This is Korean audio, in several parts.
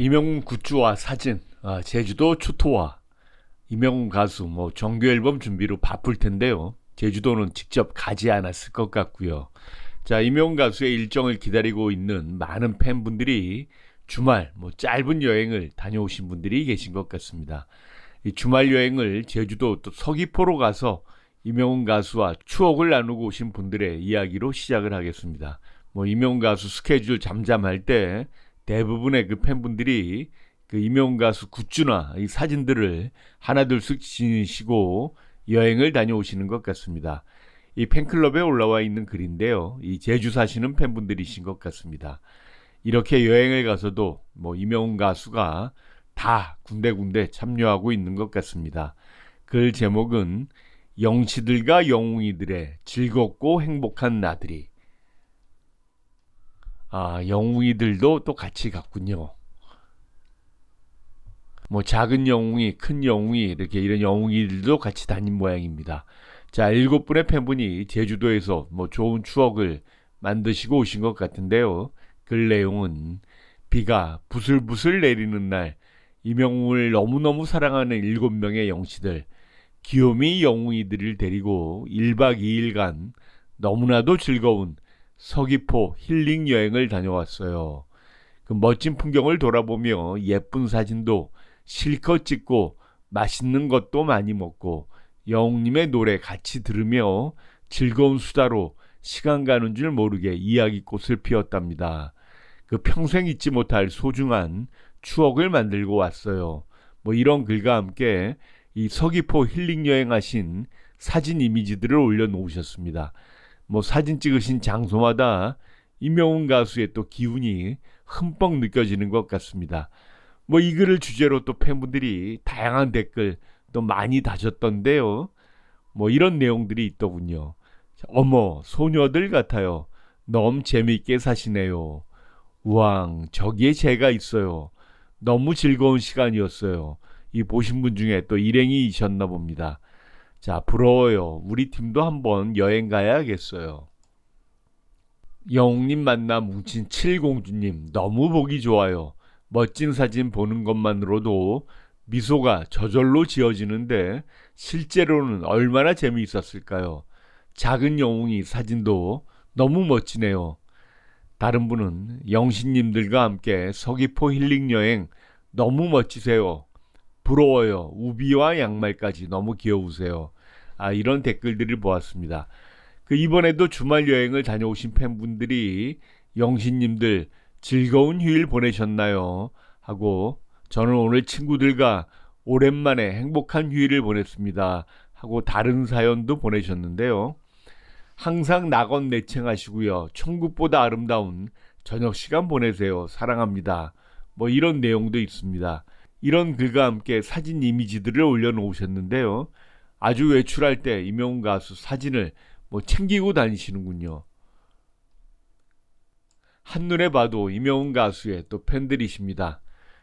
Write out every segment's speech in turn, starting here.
이명훈 굿즈와 사진, 아, 제주도 추토와 이명훈 가수 뭐 정규 앨범 준비로 바쁠 텐데요. 제주도는 직접 가지 않았을 것 같고요. 자, 이명훈 가수의 일정을 기다리고 있는 많은 팬분들이 주말 뭐 짧은 여행을 다녀오신 분들이 계신 것 같습니다. 이 주말 여행을 제주도 또 서귀포로 가서 이명훈 가수와 추억을 나누고 오신 분들의 이야기로 시작을 하겠습니다. 뭐 이명훈 가수 스케줄 잠잠할 때 대부분의 그 팬분들이 그 이명훈 가수 굿즈나 이 사진들을 하나둘씩 지니시고 여행을 다녀오시는 것 같습니다. 이 팬클럽에 올라와 있는 글인데요. 이 제주 사시는 팬분들이신 것 같습니다. 이렇게 여행을 가서도 뭐 이명훈 가수가 다 군데군데 참여하고 있는 것 같습니다. 글 제목은 영치들과 영웅이들의 즐겁고 행복한 나들이. 아, 영웅이들도 또 같이 갔군요. 뭐 작은 영웅이, 큰 영웅이 이렇게 이런 영웅이들도 같이 다닌 모양입니다. 자, 일곱 분의 팬분이 제주도에서 뭐 좋은 추억을 만드시고 오신 것 같은데요. 글 내용은 비가 부슬부슬 내리는 날 이명웅을 너무너무 사랑하는 일곱 명의 영치들 귀요미 영웅이들을 데리고 1박 2일간 너무나도 즐거운 서귀포 힐링 여행을 다녀왔어요. 그 멋진 풍경을 돌아보며 예쁜 사진도 실컷 찍고 맛있는 것도 많이 먹고 영웅님의 노래 같이 들으며 즐거운 수다로 시간 가는 줄 모르게 이야기꽃을 피웠답니다. 그 평생 잊지 못할 소중한 추억을 만들고 왔어요. 뭐 이런 글과 함께 이 서귀포 힐링 여행하신 사진 이미지들을 올려놓으셨습니다. 뭐 사진 찍으신 장소마다 이명훈 가수의 또 기운이 흠뻑 느껴지는 것 같습니다. 뭐 이 글을 주제로 또 팬분들이 다양한 댓글 또 많이 다셨던데요. 뭐 이런 내용들이 있더군요. 어머 소녀들 같아요. 너무 재미있게 사시네요. 우왕 저기에 제가 있어요. 너무 즐거운 시간이었어요. 이 보신 분 중에 또 일행이셨나 봅니다. 자, 부러워요. 우리 팀도 한번 여행 가야겠어요. 영웅님 만나 뭉친 칠공주님, 너무 보기 좋아요. 멋진 사진 보는 것만으로도 미소가 저절로 지어지는데 실제로는 얼마나 재미있었을까요? 작은 영웅이 사진도 너무 멋지네요. 다른 분은 영신님들과 함께 서귀포 힐링 여행 너무 멋지세요. 부러워요. 우비와 양말까지 너무 귀여우세요. 아, 이런 댓글들을 보았습니다. 그 이번에도 주말 여행을 다녀오신 팬분들이 영신님들 즐거운 휴일 보내셨나요? 하고 저는 오늘 친구들과 오랜만에 행복한 휴일을 보냈습니다. 하고 다른 사연도 보내셨는데요. 항상 낙원 내청하시고요. 천국보다 아름다운 저녁 시간 보내세요. 사랑합니다. 뭐 이런 내용도 있습니다. 이런 글과 함께 사진 이미지들을 올려놓으셨는데요. 아주 외출할 때 이명훈 가수 사진을 뭐 챙기고 다니시는군요. 한눈에 봐도 이명훈 가수의 또 팬들이십니다.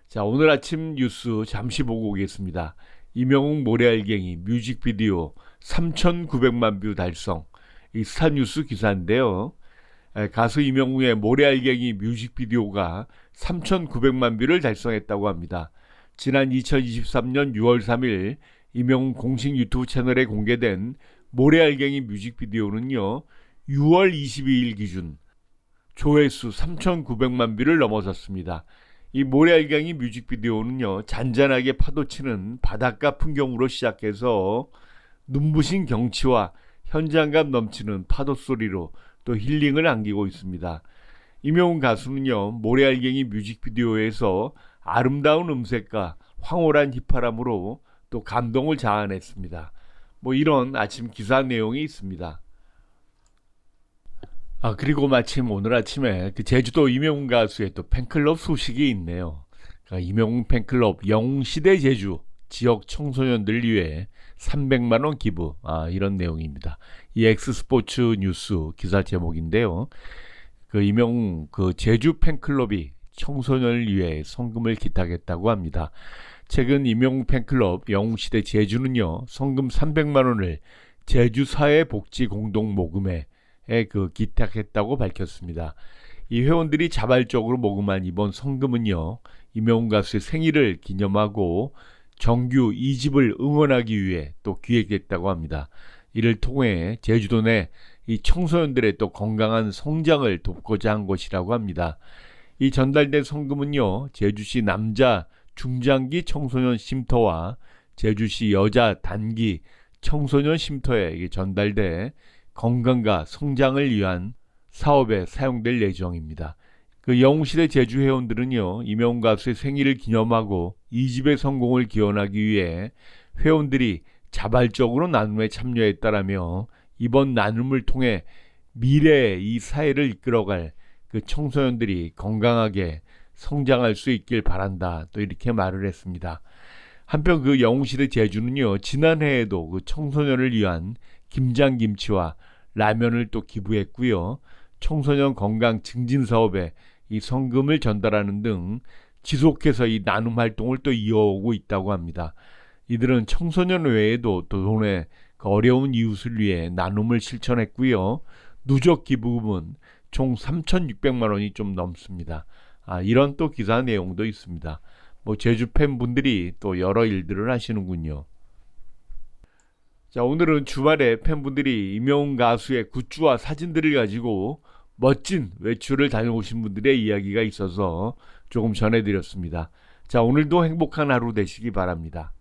자, 오늘 아침 뉴스 잠시 보고 오겠습니다. 이명웅 모래알갱이 뮤직비디오 3,900만 뷰 달성. 이 스타뉴스 기사인데요. 가수 이명웅의 모래알갱이 뮤직비디오가 3,900만 뷰를 달성했다고 합니다. 지난 2023년 6월 3일 이명웅 공식 유튜브 채널에 공개된 모래알갱이 뮤직비디오는요. 6월 22일 기준 조회수 3,900만 뷰를 넘어섰습니다. 이 모래알갱이 뮤직비디오는요. 잔잔하게 파도치는 바닷가 풍경으로 시작해서 눈부신 경치와 현장감 넘치는 파도 소리로 또 힐링을 안기고 있습니다. 이명훈 가수는요. 모래알갱이 뮤직비디오에서 아름다운 음색과 황홀한 휘파람으로 또 감동을 자아냈습니다. 뭐 이런 아침 기사 내용이 있습니다. 아 그리고 마침 오늘 아침에 그 제주도 이명훈 가수의 또 팬클럽 소식이 있네요. 그러니까 이명훈 팬클럽 영시대 제주 지역 청소년들 위해 300만 원 기부 아 이런 내용입니다. 이 엑스스포츠 뉴스 기사 제목인데요. 그 이명훈 그 제주 팬클럽이 청소년을 위해 성금을 기탁했다고 합니다. 최근 임용 팬클럽 영웅시대 제주는요 성금 300만 원을 제주 사회복지 공동 모금에 그 기탁했다고 밝혔습니다. 이 회원들이 자발적으로 모금한 이번 성금은요 임영웅 가수의 생일을 기념하고 정규 2집을 응원하기 위해 또 기획했다고 합니다. 이를 통해 제주도 내 이 청소년들의 또 건강한 성장을 돕고자 한 것이라고 합니다. 이 전달된 성금은요, 제주시 남자 중장기 청소년 쉼터와 제주시 여자 단기 청소년 쉼터에 전달돼 건강과 성장을 위한 사업에 사용될 예정입니다. 그 영웅시대 제주 회원들은요, 임영웅 가수의 생일을 기념하고 이 집의 성공을 기원하기 위해 회원들이 자발적으로 나눔에 참여했다라며 이번 나눔을 통해 미래의 이 사회를 이끌어갈 그 청소년들이 건강하게 성장할 수 있길 바란다. 또 이렇게 말을 했습니다. 한편 그 영웅시대 제주는요, 지난해에도 그 청소년을 위한 김장김치와 라면을 또 기부했고요. 청소년 건강 증진 사업에 이 성금을 전달하는 등 지속해서 이 나눔 활동을 또 이어오고 있다고 합니다. 이들은 청소년 외에도 또 돈의 그 어려운 이웃을 위해 나눔을 실천했고요. 누적 기부금은 총 3,600만 원이 좀 넘습니다. 아, 이런 또 기사 내용도 있습니다. 뭐 제주 팬분들이 또 여러 일들을 하시는군요. 자, 오늘은 주말에 팬분들이 임영웅 가수의 굿즈와 사진들을 가지고 멋진 외출을 다녀오신 분들의 이야기가 있어서 조금 전해드렸습니다. 자, 오늘도 행복한 하루 되시기 바랍니다.